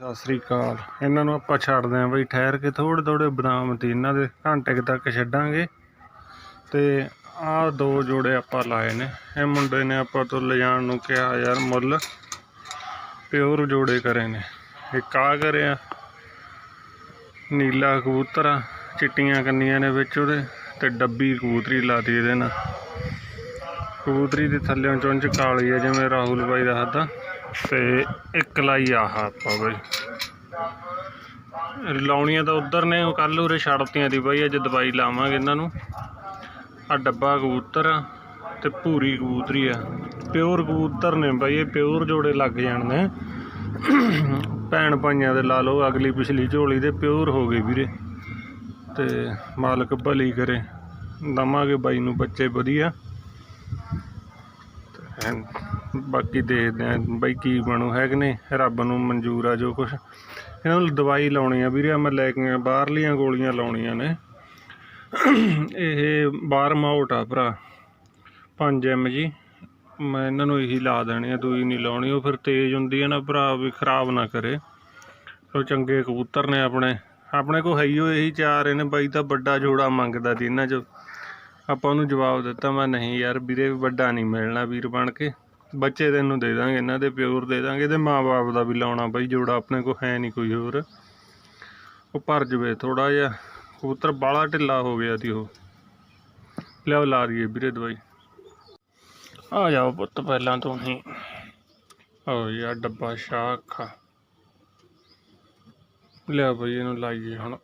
ਸਤਿ ਸ੍ਰੀ ਅਕਾਲ। ਇਹਨਾਂ ਨੂੰ ਆਪਾਂ ਛੱਡਦੇ ਆਂ ਬਈ, ਠਹਿਰ ਕੇ ਥੋੜੇ ਥੋੜੇ ਬਦਾਮ ਤੇ ਇਹਨਾਂ ਦੇ ਘੰਟੇ ਤੱਕ ਛੱਡਾਂਗੇ। ਤੇ ਆਹ ਦੋ ਜੋੜੇ ਆਪਾਂ ਲਾਏ ਨੇ। ਇਹ ਮੁੰਡੇ ਨੇ ਆਪਾਂ ਤੋਂ ਲਿਜਾਣ ਨੂੰ ਕਿਹਾ, ਯਾਰ ਮੁੱਲ ਪਿਓਰ ਜੋੜੇ ਕਰੇ ਨੇ। ਇੱਕ ਆ ਕਰਿਆ ਨੀਲਾ ਕਬੂਤਰ ਆ, ਚਿੱਟੀਆਂ ਕੰਨੀਆਂ ਨੇ ਵਿੱਚ ਉਹਦੇ ਤੇ ਡੱਬੀ ਕਬੂਤਰੀ ਲਾਤੀ ਇਹਦੇ ਨਾਲ। ਕਬੂਤਰੀ ਦੇ ਥੱਲੇੋਂ ਚੁੰਝ ਕਾਲੀ ਆ, ਜਿਵੇਂ ਰਾਹੁਲ ਬਾਈ ਦਾ ਹੱਦਾ ਤੇ ਇੱਕ ਲਾਈ ਆਹ ਆਪਾਂ ਬਈ। ਲਾਉਣੀਆਂ ਤਾਂ ਉਧਰ ਨੇ ਕੱਲ ਉਰੇ ਛੱਡਤੀਆਂ ਦੀ ਬਈ, ਅੱਜ ਦਵਾਈ ਲਾਵਾਂਗੇ ਇਹਨਾਂ ਨੂੰ। ਆ ਡੱਬਾ ਕਬੂਤਰ ਆ ਤੇ ਭੂਰੀ ਕਬੂਤਰੀ ਆ। ਪਿਓਰ ਕਬੂਤਰ ਨੇ ਬਈ, ਇਹ ਪਿਓਰ ਜੋੜੇ ਲੱਗ ਜਾਣ ਨੇ। ਭੈਣ ਭਾਈਆਂ ਦੇ ਲਾ ਲਓ, ਅਗਲੀ ਪਿਛਲੀ ਝੋਲੀ ਦੇ ਪਿਓਰ ਹੋ ਗਏ ਵੀਰੇ। ਤੇ ਮਾਲਕ ਭਲੀ ਕਰੇ। ਦਵਾਂਗੇ ਬਾਈ ਨੂੰ ਬੱਚੇ ਵਧੀਆ। ਬਾਕੀ ਦੇਖਦੇ ਆਂ ਬਈ ਕੀ ਬਣੂ ਹੈਗੇ ਨੇ ਰੱਬ ਨੂੰ ਮਨਜ਼ੂਰ ਆ ਜੋ ਕੁਛ। ਇਹਨਾਂ ਨੂੰ ਦਵਾਈ ਲਾਉਣੀ ਆ ਵੀਰੇ, ਮੈਂ ਲੈ ਕੇ ਬਾਹਰਲੀਆਂ ਗੋਲੀਆਂ ਲਾਉਣੀਆਂ ਨੇ। ਇਹ ਬਾਹਰ ਮਾਊਟ ਆ ਭਰਾ। 5 ਐਮ ਜੀ। ਮੈਂ ਇਹਨਾਂ ਨੂੰ ਇਹੀ ਲਾ ਦੇਣੀ ਆ, ਦੂਈ ਨਹੀਂ ਲਾਉਣੀ। ਉਹ ਫਿਰ ਤੇਜ਼ ਹੁੰਦੀ ਹੈ ਨਾ ਭਰਾ, ਵੀ ਖਰਾਬ ਨਾ ਕਰੇ। ਉਹ ਚੰਗੇ ਕਬੂਤਰ ਨੇ ਆਪਣੇ। ਆਪਣੇ ਕੋ ਹੈ ਹੀ ਉਹ ਇਹੀ ਚਾਰ, ਇਹਨੇ ਬਾਈ ਤਾਂ ਵੱਡਾ ਜੋੜਾ ਮੰਗਦਾ ਸੀ ਇਹਨਾਂ 'ਚ। ਆਪਾਂ ਉਹਨੂੰ ਜਵਾਬ ਦਿੱਤਾ, ਮੈਂ ਨਹੀਂ ਯਾਰ ਵੀਰੇ, ਵੱਡਾ ਨਹੀਂ ਮਿਲਣਾ ਵੀਰ ਬਣ ਕੇ। ਬੱਚੇ ਤੈਨੂੰ ਦੇ ਦਾਂਗੇ, ਇਹਨਾਂ ਦੇ ਪਿਓਰ ਦੇ ਦਾਂਗੇ, ਤੇ ਮਾਂ-ਬਾਪ ਦਾ ਵੀ ਲਾਉਣਾ ਬਾਈ, ਜੋੜਾ ਆਪਣੇ ਕੋਲ ਹੈ ਨਹੀਂ ਕੋਈ ਹੋਰ। ਉਹ ਭਰ ਜਵੇ ਥੋੜਾ ਜਿਹਾ। ਕਬੂਤਰ ਬਾਲਾ ਢਿੱਲਾ ਹੋ ਗਿਆ ਸੀ ਉਹ। ਲਿਆਓ ਲਾ ਦਈਏ ਵੀਰੇ ਦਵਾਈ। ਆ ਜਾਓ ਪੁੱਤ ਪਹਿਲਾਂ ਤੋਂ ਹੀ ਓ ਯਾਰ ਡੱਬਾ ਸ਼ਾਖਾ ਲਿਆ ਬਈ, ਇਹਨੂੰ ਲਾਈਏ ਹੁਣ।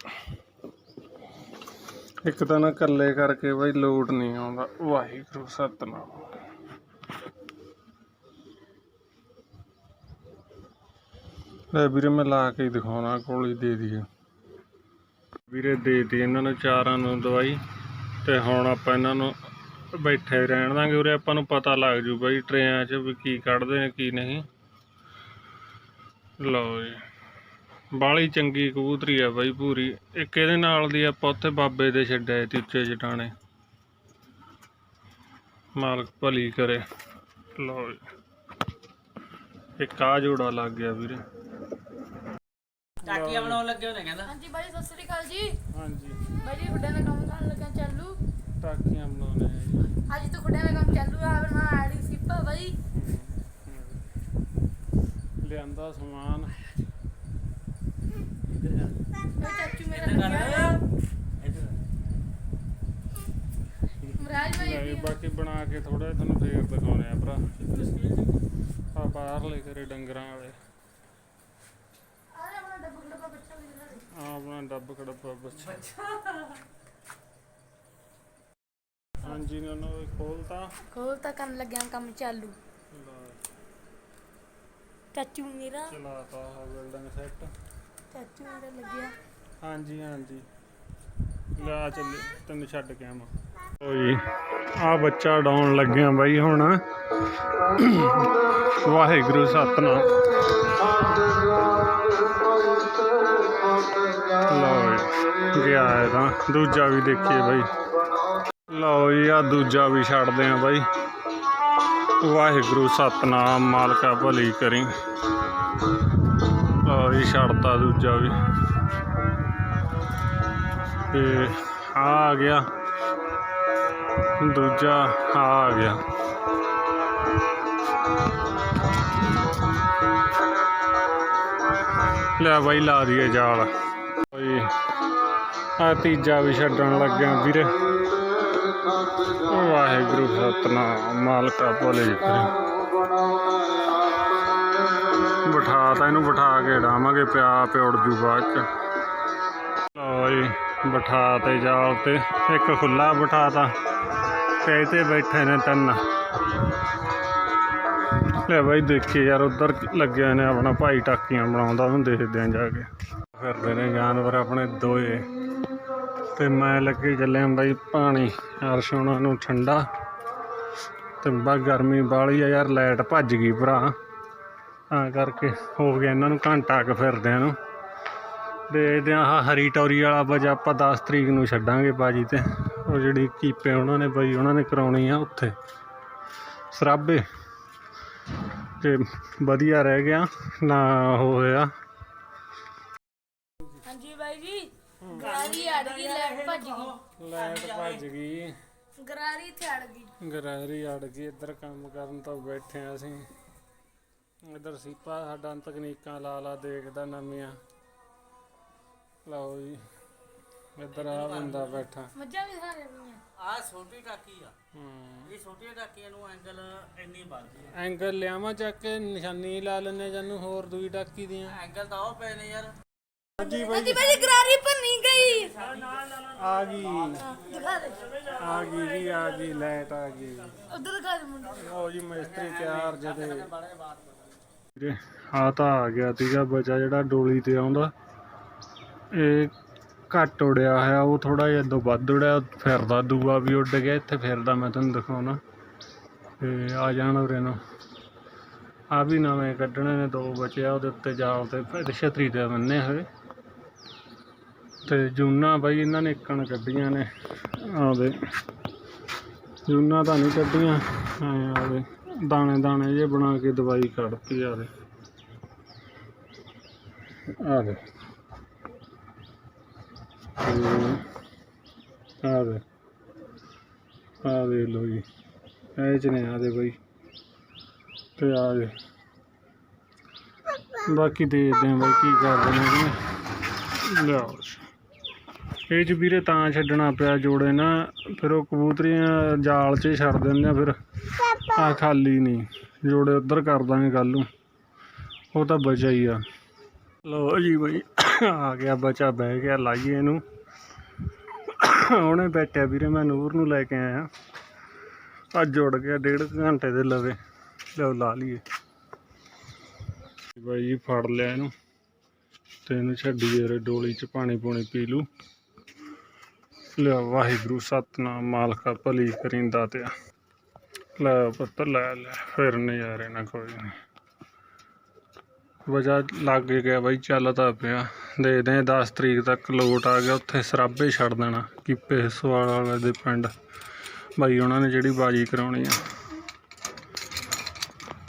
ਇੱਕ ਤਾਂ ਨਾ ਇਕੱਲੇ ਕਰਕੇ ਬਈ ਲੋਡ ਨਹੀਂ ਆਉਂਦਾ। ਵਾਹਿਗੁਰੂ, ਸਤਨਾਮ। ਲੈ ਵੀਰੇ, ਮੈਂ ਲਾ ਕੇ ਹੀ ਦਿਖਾਉਣਾ ਗੋਲੀ ਦੇ ਦਈਏ। ਵੀਰੇ, ਦੇ ਦੀ ਇਹਨਾਂ ਨੂੰ ਚਾਰਾਂ ਨੂੰ ਦਵਾਈ ਤੇ ਹੁਣ ਆਪਾਂ ਇਹਨਾਂ ਨੂੰ ਬੈਠੇ ਰਹਿਣ ਦਾਂਗੇ ਉਰੇ। ਆਪਾਂ ਨੂੰ ਪਤਾ ਲੱਗ ਜੂ ਬਈ ਟਰੇਆਂ 'ਚ ਵੀ ਕੀ ਕੱਢਦੇ ਨੇ ਕੀ ਨਹੀਂ। ਲਓ ਜੀ। ਬਾਲੀ ਚੰਗੀ ਕਬੂਤਰੀ ਆ ਬਾਈ ਪੂਰੀ। ਇੱਕ ਇਹਦੇ ਨਾਲ ਦੀ ਆਪਾਂ ਉੱਥੇ ਬਾਬੇ ਦੇ ਛੱਡਿਆ ਸੀ ਉੱਚੇ ਜਟਾਣੇ। ਮਾਲਕ ਭਲੀ ਕਰੇ। ਲਓ ਜੀ। ਇੱਕ ਆ ਜੋੜਾ ਲੱਗ ਗਿਆ ਵੀਰੇ। ਟਾਕੀਆਂ ਬਣਾਉਣ ਲੱਗੇ ਹੋਣੇ ਕਹਿੰਦਾ। ਹਾਂਜੀ ਬਾਈ ਸਤਿ ਸ੍ਰੀ ਅਕਾਲ ਜੀ। ਹਾਂਜੀ। ਬਾਈ ਜੀ ਖੁੱਡਿਆਂ ਦਾ ਕੰਮ ਕਰਨ ਲੱਗਾ ਚਾਲੂ। ਟਾਕੀਆਂ ਬਣਾਉਣੇ ਅੱਜ ਤੋਂ ਖੁੱਡਿਆਂ ਦਾ ਕੰਮ ਚਾਲੂ ਆ ਬਣਾ ਆੜੀ ਸਿੱਪਾ ਬਾਈ। ਲਿਆਂਦਾ ਸਮਾਨ ਬਾਈ ਚਾਚੂ ਮੇਰਾ ਇੱਧਰ ਲੱਗਿਆ ਕਰ ਹੋਇਆ। ਇੱਧਰ ਵੀ ਬਾਕੀ ਬਣਾ ਕੇ ਥੋੜਾ ਤੁਹਾਨੂੰ ਫੇਰ ਦਿਖਾਉਣੇ ਆ ਭਰਾ। ਆ ਬਾਹਰ ਲੈ ਕਰੇ ਡੰਗਰਾਂ ਵਾਲੇ। ਆ ਆਪਣਾ ਡੱਬ ਕੜੱਬਾ ਬੱਚਾ। ਹਾਂਜੀ ਨਾ ਉਹ ਖੋਲਤਾ ਖੋਲ ਤਾਂ ਕਰਨ ਲੱਗਿਆ ਕੰਮ ਚਾਲੂ। ਚਾਚੂ ਮੇਰਾ। ਚਲਾਤਾ ਆ ਬਿਲਡਿੰਗ ਸੈੱਟ। ਚਾਚੂ ਮੇਰਾ ਲੱਗਿਆ। ਹਾਂਜੀ ਹਾਂਜੀ। ਲੈ ਚੱਲੇ ਤੈਨੂੰ ਛੱਡ ਕੇ ਆਵਾਂ। ਜੀ ਆ ਬੱਚਾ ਡਾਉਣ ਲੱਗਿਆ ਬਾਈ ਹੁਣ। ਵਾਹਿਗੁਰੂ ਸਤਨਾਮ। ਲਓ ਜੀ, ਗਿਆ ਇਹਦਾ। ਦੂਜਾ ਵੀ ਦੇਖੀਏ ਬਾਈ। ਲਓ ਜੀ ਆ ਦੂਜਾ ਵੀ ਛੱਡਦੇ ਆ ਬਾਈ। ਵਾਹਿਗੁਰੂ ਸਤਨਾਮ, ਮਾਲਕਾ ਭਲੀ ਕਰੀ। ਲਓ ਜੀ, ਛੱਡਤਾ ਦੂਜਾ ਵੀ। ਤੇ ਆ ਗਿਆ। ਦੂਜਾ ਆ ਆ ਗਿਆ। ਲੈ ਬਾਈ ਲਾ ਦਈਏ ਜਾਲ। ਓਏ, ਆ ਤੀਜਾ ਵੀ ਛੱਡਣ ਲੱਗਿਆ ਵੀਰੇ। ਵਾਹਿਗੁਰੂ ਸਤਨਾਮ, ਮਾਲਕਾ ਭੋਲੇ ਕਰੇ ਬਿਠਾ ਤਾਂ ਇਹਨੂੰ ਬਿਠਾ ਕੇ ਡਾਵਾਂਗੇ, ਪਿਆ ਪਿਉੜ ਜੂ ਬਾਅਦ ਚ। ਲਓ ਜੀ। ਬਿਠਾ ਤੇ ਜਾਲ ਤੇ, ਇੱਕ ਖੁੱਲਾ ਬਿਠਾਤਾ ਤੇ। ਤੇ ਬੈਠੇ ਨੇ ਤਿੰਨ। ਲੈ ਬਾਈ ਦੇਖੀ ਯਾਰ, ਉਧਰ ਲੱਗਿਆ ਨੇ ਆਪਣਾ ਭਾਈ ਟਾਕੀਆਂ ਬਣਾਉਂਦਾ, ਉਹਨੂੰ ਦੇਖਦੇ ਆਂ ਜਾ ਕੇ। ਫਿਰਦੇ ਨੇ ਜਾਨਵਰ ਆਪਣੇ ਦੋਏ। ਤੇ ਮੈਂ ਲੱਗੇ ਚੱਲਿਆ ਬਾਈ ਪਾਣੀ, ਅਰਸ਼ ਉਹਨਾਂ ਨੂੰ ਠੰਡਾ। ਤੇ ਬਾ ਗਰਮੀ ਬਾਲੀ ਆ ਯਾਰ, ਲਾਈਟ ਭੱਜ ਗਈ ਭਰਾ। ਤਾਂ ਕਰਕੇ ਹੋ ਗਿਆ ਇਹਨਾਂ ਨੂੰ ਘੰਟਾ ਕੁ ਫਿਰਦਿਆਂ ਨੂੰ। ਦੇਖਦੇ ਹਾਂ ਆਹ ਹਰੀ ਟੌਰੀ ਵਾਲਾ ਵਜ ਆਪਾਂ 10 ਤਰੀਕ ਨੂੰ ਛੱਡਾਂਗੇ ਬਾਜੀ ਤੇ। ਉਹ ਜਿਹੜੀ ਕੀਪੇ ਉਹਨਾਂ ਨੇ ਬਈ ਉਹਨਾਂ ਨੇ ਕਰਾਉਣੀ ਆ ਉੱਥੇ। ਸਰਾਬੇ। ਤੇ ਵਧੀਆ ਰਹਿ ਗਿਆ ਨਾ ਹੋਇਆ। ਹਾਂਜੀ ਬਾਈ ਜੀ ਗਰਾਰੀ ਅੜ ਗਈ ਲੈਟ ਭੱਜ ਗਈ। ਲਾਈਟ ਭੱਜ ਗਈ। ਗਰਾਰੀ ਇੱਥੇ ਅੜ ਗਈ। ਗਰਾਰੀ ਅੜ ਗਈ ਇੱਧਰ ਕੰਮ ਕਰਨ ਤੋਂ ਬੈਠੇ ਆ ਅਸੀਂ। ਇੱਧਰ ਸੀਪਾ ਸਾਡਾ ਤਕਨੀਕਾਂ ਲਾ ਲਾ ਦੇਖਦਾ ਨਵੀਆਂ। ਲਓ ਜੀ ਇੱਧਰ ਆ ਬੰਦਾ ਬੈਠਾ। ਮੱਝਾਂ ਵੀ ਸਾਰੇ ਪਈਆਂ ਆ। ਛੋਟੀ ਟਾਕੀ ਆ। ਹੂੰ। ਇਹ ਛੋਟੀਆਂ ਟਾਕੀਆਂ ਨੂੰ ਐਂਗਲ ਇੰਨੀ ਬਣਦੀ ਆ। ਐਂਗਲ ਲਿਆਵਾਂ ਚੱਕ ਕੇ ਨਿਸ਼ਾਨੀ ਲਾ ਲੈਨੇ ਜਾਨੂੰ ਹੋਰ ਦੂਈ ਟਾਕੀ ਦੀਆਂ। ਐਂਗਲ ਤਾਂ ਉਹ ਪਏ ਨੇ ਯਾਰ। ਹਾਂਜੀ ਬਾਈ। ਹਾਂਜੀ ਬਾਈ ਜੀ ਗਰਾਰੀ ਭੰਨੀ ਗਈ। ਆ ਗਈ। ਦਿਖਾ ਦੇ ਆ ਗਈ ਜੀ ਆ ਗਈ ਲਾਈਟ ਆ ਗਈ। ਉਧਰ ਦਿਖਾ ਦੇ ਮੁੰਡੇ। ਲਓ ਜੀ ਮਿਸਤਰੀ ਤਿਆਰ ਜਦੇ ਆ ਤਾਂ ਆ ਗਿਆ ਤੀਗਾ ਬਚਾ ਜਿਹੜਾ ਡੋਲੀ ਤੇ ਆਉਂਦਾ। ਇਹ ਘੱਟ ਉੱਡਿਆ ਹੋਇਆ, ਉਹ ਥੋੜ੍ਹਾ ਜਿਹਾ ਤੋਂ ਵੱਧ ਉੜਿਆ, ਫਿਰਦਾ ਦੂਆ ਵੀ ਉੱਡ ਗਿਆ, ਇੱਥੇ ਫਿਰਦਾ ਮੈਂ ਤੁਹਾਨੂੰ ਦਿਖਾਉਣਾ। ਤੇ ਆ ਜਾਣ ਉਰੇ ਨੂੰ। ਆ ਵੀ ਨਵੇਂ ਕੱਢਣੇ ਨੇ, ਦੋ ਬਚਿਆ ਉਹਦੇ ਉੱਤੇ ਜਾਲ ਤੇ ਫਿਰ ਛਤਰੀ ਤੇ ਬੰਨੇ ਹੋਏ। ਤੇ ਜੂਨਾ ਬਾਈ, ਇਹਨਾਂ ਨੇ ਇੱਕਣ ਕੱਢੀਆਂ ਨੇ, ਆਵੇ। ਜੂਨਾ ਤਾਂ ਨਹੀਂ ਕੱਢੀਆਂ, ਐਂ ਦਾਣੇ ਦਾਣੇ ਜੇ ਬਣਾ ਕੇ ਦਵਾਈ ਕੱਢਤੀ ਆਵੇ। ਆਦੇ ਆਦੇ ਆ ਦੇ ਲੋ ਜੀ। ਇਹ ਚ ਨੇ ਆਦੇ ਬਈ। ਤੇ ਆ ਦੇ। ਬਾਕੀ ਦੇਖਦੇ ਆਂ ਬਈ ਕੀ ਕਰਦੇ ਨੇ ਜੀ ਲਿਆਓ ਇਹ ਚ ਵੀਰੇ ਤਾਂ ਛੱਡਣਾ ਪਿਆ ਜੋੜੇ ਨਾ। ਫਿਰ ਉਹ ਕਬੂਤਰੀਆਂ ਜਾਲ 'ਚ ਛੱਡ ਦਿੰਦੇ ਆ ਫਿਰ। ਆ ਖਾਲੀ ਨਹੀਂ। ਜੋੜੇ ਉੱਧਰ ਕਰ ਦਾਂਗੇ ਕੱਲ ਨੂੰ। ਉਹ ਤਾਂ ਬਚਾ ਹੀ ਆ। ਲੋ ਜੀ ਬਈ, ਆ ਗਿਆ ਬਚਾ, ਬਹਿ ਗਿਆ, ਲਾਈਏ ਇਹਨੂੰ। ਉਹਨੇ ਬੈਠਿਆ ਵੀਰੇ, ਮੈਂ ਨੂਰ ਨੂੰ ਲੈ ਕੇ ਆਇਆ। ਅੱਜ ਜੁੜ ਗਿਆ, ਡੇਢ ਕੁ ਘੰਟੇ ਦੇ ਲਵੇ। ਲਓ, ਲਾ ਲਈਏ। ਬਾਈ ਜੀ, ਫੜ ਲਿਆ ਇਹਨੂੰ। ਤੇ ਇਹਨੂੰ ਛੱਡੀ ਰੇ ਡੋਲੀ 'ਚ, ਪਾਣੀ ਪੂਣੀ ਪੀ ਲੂ ਲਿਆ ਵਾਹਿਗੁਰੂ, ਸਤਨਾਮ, ਮਾਲਕਾ, ਭਲੀ ਕਰਿੰਦਾ ਤੇ ਲੈ, ਪੁੱਤ, ਲੈ ਲੈ, ਫਿਰ ਨਜ਼ਾਰੇ ਨਾ ਕੋਈ ਨਹੀਂ। ਵਜ੍ਹਾ ਲੱਗ ਗਿਆ ਬਾਈ ਚੱਲਦਾ ਪਿਆ। ਦੇਖਦੇ ਹਾਂ 10 ਤਰੀਕ ਤੱਕ ਲੋਟ ਆ ਗਿਆ, ਉੱਥੇ ਸਰਾਬੇ ਛੱਡ ਦੇਣਾ, ਕਿ ਸਵਾਲ ਵਾਲੇ ਦੇ ਪਿੰਡ। ਬਾਈ, ਉਹਨਾਂ ਨੇ ਜਿਹੜੀ ਬਾਜੀ ਕਰਾਉਣੀ ਆ।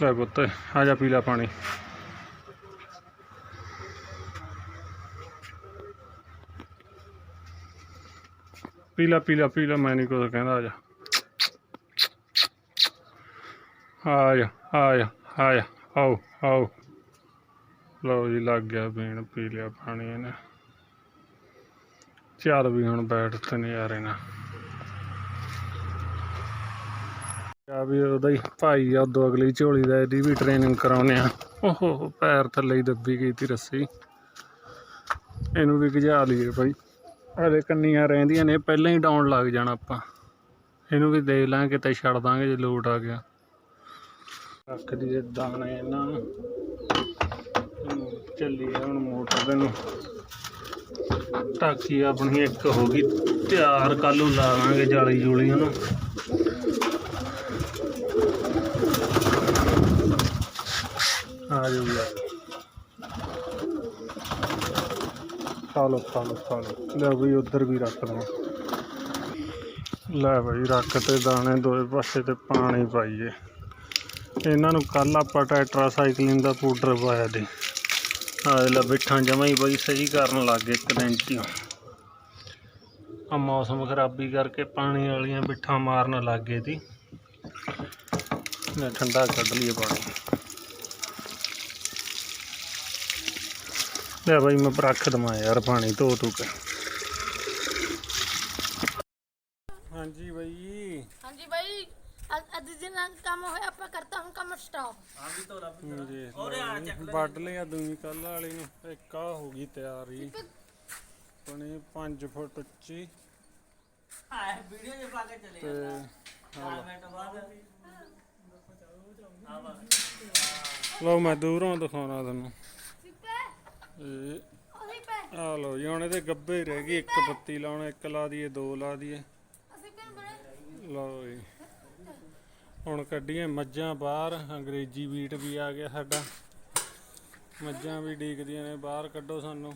ਲੈ ਪੁੱਤ, ਆ ਜਾ ਪੀਲਾ ਪਾਣੀ। ਪੀਲਾ ਪੀਲਾ ਪੀਲਾ, ਮੈਂ ਨਹੀਂ ਕੁਝ ਕਹਿੰਦਾ, ਆ ਜਾ। ਆ ਜਾ ਆ ਜਾ ਆ ਜਾ, ਆਓ ਆਓ। ਲਓ ਜੀ, ਲੱਗ ਗਿਆ ਪੀਣ ਪੀ ਲਿਆ ਪਾਣੀ ਇਹਨੇ। ਚੱਲ ਵੀ ਹੁਣ ਬੈਠ ਤੇ ਨਜ਼ਾਰੇ ਨਾਲ। ਆ ਵੀ ਉਹਦਾ ਹੀ ਭਾਈ ਆ, ਉਦੋਂ ਅਗਲੀ ਝੋਲੀ ਦਾ ਇਹਦੀ ਵੀ ਟ੍ਰੇਨਿੰਗ ਕਰਾਉਨੇ ਆ। ਓਹੋ, ਪੈਰ ਥੱਲੇ ਹੀ ਦੱਬੀ ਗਈ ਤੀ ਰੱਸੀ। ਇਹਨੂੰ ਵੀ ਗਜਾ ਲਈਏ ਭਾਈ ਹਲੇ ਕੰਨੀਆਂ ਰਹਿੰਦੀਆਂ ਨੇ, ਪਹਿਲਾਂ ਹੀ ਡਾਉਣ ਲੱਗ ਜਾਣਾ ਆਪਾਂ। ਇਹਨੂੰ ਵੀ ਦੇਖ ਲਾਂਗੇ ਕਿਤੇ ਛੱਡ ਦਾਂਗੇ ਜੇ ਲੋਟ ਆ ਗਿਆ। ਰੱਖ ਦੀ ਦਾਣੇ ਇਹਨਾਂ ਨੂੰ। ਇਹਨੂੰ ਚੱਲੀ ਹੁਣ ਮੋਟਰ ਦੇ ਨੂੰ। ਟਾਕੀ ਆਪਣੀ ਇੱਕ ਹੋ ਗਈ, ਤਿਆਰ ਕੱਲ ਨੂੰ ਲਾਵਾਂਗੇ ਜਾਲੀ ਜੂਲੀ ਉਹਨੂੰ। ਆ ਜਾਓ ਯਾਰ। ਖਾ ਲਓ ਲੈ ਬਈ ਉਧਰ ਵੀ ਰੱਖ ਲਵਾਂ ਲੈ ਬਈ ਰੱਖ ਤੇ ਦਾਣੇ ਦੋਏ ਪਾਸੇ ਤੇ ਪਾਣੀ ਪਾਈਏ। ਇਹਨਾਂ ਨੂੰ ਕੱਲ ਆਪਾਂ ਟੈਟਰਾਸਾਈਕਲਿਨ ਦਾ ਪਾਊਡਰ ਪਾਇਆ ਦੇ ਆ ਲੈ, ਬਿੱਠਾਂ ਜਮਾਂ ਹੀ ਬਈ ਸਹੀ ਕਰਨ ਲੱਗ ਗਏ ਇੱਕ ਦਿਨ 'ਚ ਆ ਮੌਸਮ ਖਰਾਬੀ ਕਰਕੇ ਪਾਣੀ ਵਾਲੀਆਂ ਬਿੱਠਾਂ ਮਾਰਨ ਲੱਗ ਗਏ ਤੀ ਲੈ ਠੰਡਾ ਕੱਢ ਲਈਏ ਪਾਣੀ। ਲੈ ਬਾਈ ਮੈਂ ਰੱਖ ਦਵਾਂ ਯਾਰ ਪਾਣੀ ਧੋ ਧੂ ਕੇ ਹਾਂਜੀ ਬਾਈ ਹਾਂਜੀ ਬਾਈ ਅੱਜ- ਅੱਜ ਦਿਨ ਕੰਮ ਹੋਇਆ ਆਪਾਂ ਕਰਤਾ ਹੁਣ ਕੰਮ ਸਟਾਪ ਆ ਵੀ ਤੋਰਾ ਜੀ ਉਹਦੇ ਆ ਚੱਕ ਲੈ। ਵੱਢ ਲਿਆ ਦੂਜੀ ਕੱਲ ਵਾਲੀ ਨੂੰ। ਇੱਕ ਆ ਹੋ ਗਈ ਤਿਆਰੀ। ਪਣੀ 5 ਫੁੱਟ ਉੱਚੀ। ਆ ਵੀਡੀਓ ਜੇ ਪਾ ਕੇ ਚਲੇ ਤੇ ਆ ਮਿੰਟ ਬਾਅਦ। ਆ ਵਾ। ਲਓ ਮੈਂ ਦੂਰੋਂ ਦਿਖਾਉਣਾ ਤੁਹਾਨੂੰ ਇਹ ਆ ਲਓ ਜੀ ਹੁਣ ਇਹਦੇ ਗੱਬੇ ਹੀ ਰਹਿ ਗਈ ਇੱਕ ਪੱਤੀ ਲਾਉਣਾ ਇੱਕ ਲਾ ਦਈਏ ਦੋ ਲਾ ਦਈਏ। ਅਸੀਂ ਕਿਉਂ ਬੜੇ। ਲਓ ਜੀ। ਹੁਣ ਕੱਢੀਏ ਮੱਝਾਂ ਬਾਹਰ, ਅੰਗਰੇਜ਼ੀ ਬੀਟ ਵੀ ਆ ਗਿਆ ਸਾਡਾ। ਮੱਝਾਂ ਵੀ ਡੀਕਦੀਆਂ ਨੇ, ਬਾਹਰ ਕੱਢੋ ਸਾਨੂੰ।